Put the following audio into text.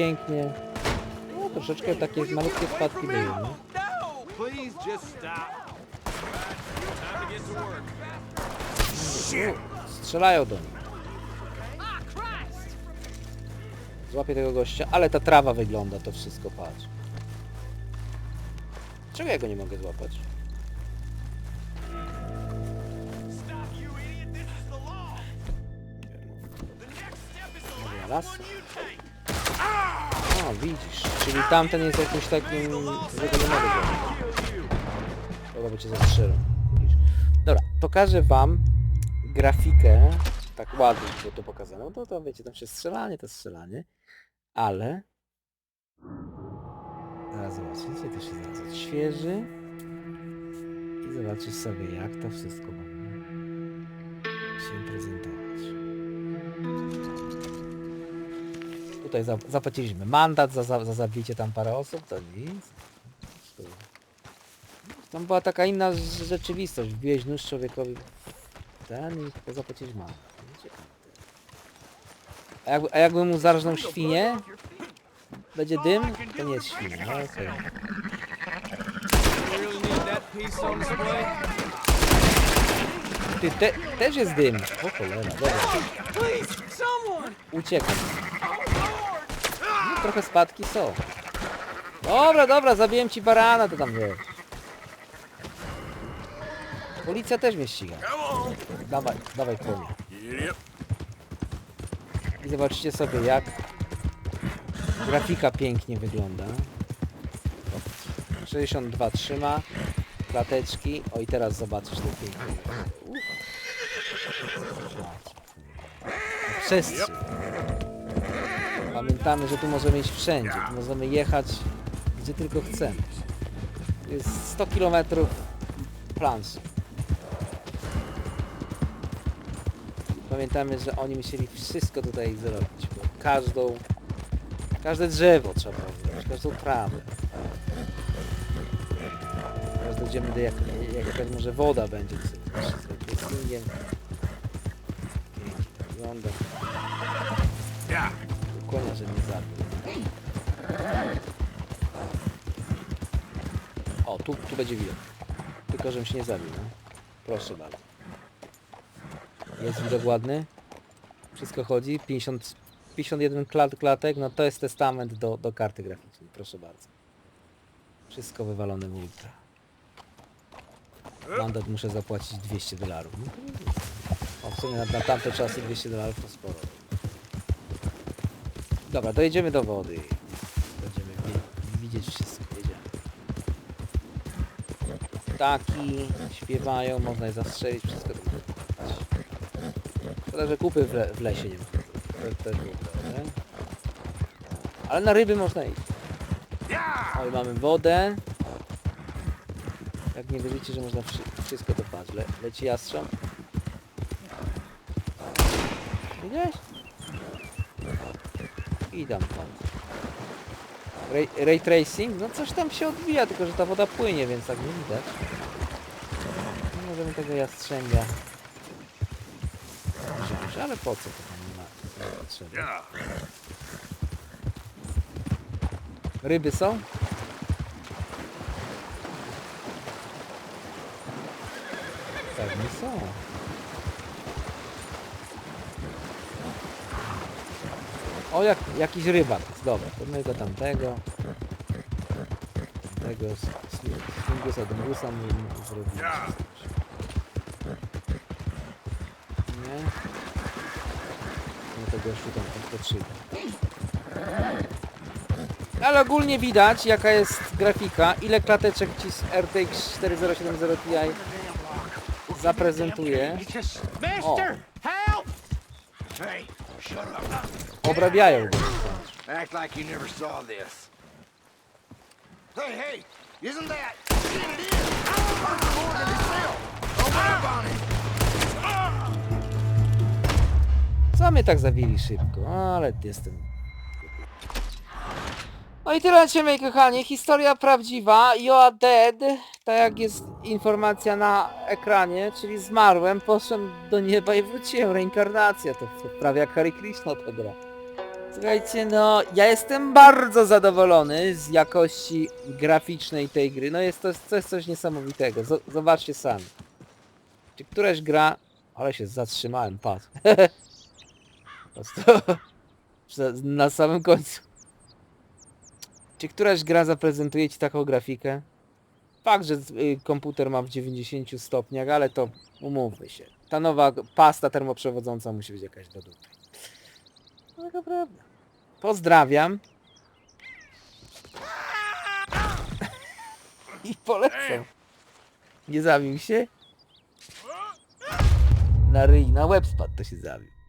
pięknie. No, troszeczkę takie malutkie spadki były, work. Strzelają do mnie. Złapię tego gościa, ale ta trawa wygląda, to wszystko, patrz. Czego ja go nie mogę złapać? You widzisz, czyli tamten jest jakimś takim... Chyba by cię zastrzelą. Widzisz. Dobra, pokażę wam grafikę, tak ładnie to pokazane, no to, to wiecie, tam się strzelanie, to strzelanie, ale zaraz zobaczycie, to się zaraz odświeży i zobaczysz sobie jak to wszystko będzie się prezentować. Tutaj za- zapłaciliśmy mandat za, za, za zabicie tam parę osób, to nic. Tam była taka inna rz- rzeczywistość. Wbiłeś nóż człowiekowi ten i zapłacić mandat. A, jakby, a jakby mu zarżnął świnię, będzie dym, to nie jest świnia. No, display? Ty, te, też jest dym. O cholera, dobra. Uciekam. Trochę spadki są. Dobra, dobra, zabiłem ci barana, to tam wiesz. Policja też mnie ściga. Dawaj, dawaj konie. I zobaczcie sobie jak grafika pięknie wygląda. 62 trzyma, klateczki. O i teraz zobaczysz te piękne. Uff. Pamiętamy, że tu możemy iść wszędzie. Tu możemy jechać gdzie tylko chcemy. Jest 100 km planszy. Pamiętamy, że oni musieli wszystko tutaj zrobić, bo każdą, każde drzewo trzeba zrobić, każdą trawę. Teraz dojdziemy do jak, jak, jakaś może woda będzie z z dressingiem. Mnie zabił. O, tu, tu będzie widok. Tylko, żebym się nie zabił, no. Proszę bardzo. Jest widok ładny. Wszystko chodzi. 50, 51 klat, klatek, no to jest testament do, do karty graficznej. Proszę bardzo. Wszystko wywalone w ultra. Mandat muszę zapłacić 200 dolarów. No w sumie na, na tamte czasy 200 dolarów to sporo. Dobra, dojedziemy do wody. Będziemy wi- widzieć wszystko. Jedziemy. Ptaki śpiewają, można je zastrzelić, wszystko to. Szkoda, że kupy w, le w lesie nie ma. To też było dobre. Ale na ryby można iść. Oj, mamy wodę. Jak nie wierzycie, że można wszy wszystko patrzeć. Le leci jastrząb. Widziałeś? I tam pan. Ray, ray tracing? No coś tam się odbija, tylko że ta woda płynie, więc tak nie widać. Nie możemy tego jastrzębia ale po co to tam nie ma nie potrzeby. Ryby są? Pewnie są. O, jak, jakiś rybak dobra, pewnego tamtego. Tamtego Slingusa Dungusa mu zrobić. Nie? No to gościu tam odpoczywa. Ale ogólnie widać jaka jest grafika, ile klateczek ci z RTX 4070 Ti zaprezentuje. O, Obrabiają go. Act like you never saw this. Hey, hey, isn't that? It is. Arthur Morgan himself. Open up on it. Co mnie tak zawili szybko? Ale jestem... No i tyle na moi kochani. Historia prawdziwa. You are dead. Tak jak jest informacja na ekranie, czyli zmarłem, poszedłem do nieba i wróciłem. Reinkarnacja. To, to prawie jak Harry Krishna to gra. Słuchajcie, no ja jestem bardzo zadowolony z jakości graficznej tej gry. No jest to, to jest coś niesamowitego. Z, zobaczcie sami. Czy któraś gra... Ale się zatrzymałem, patrz. Na samym końcu. Czy któraś gra zaprezentuje Ci taką grafikę? Fakt, że y, komputer ma w 90 stopniach, ale to umówmy się. Ta nowa pasta termoprzewodząca musi być jakaś do dupy. No taka prawda. Pozdrawiam. I polecam. Nie zawił się? Na ryj, na łeb spadł to się zawił.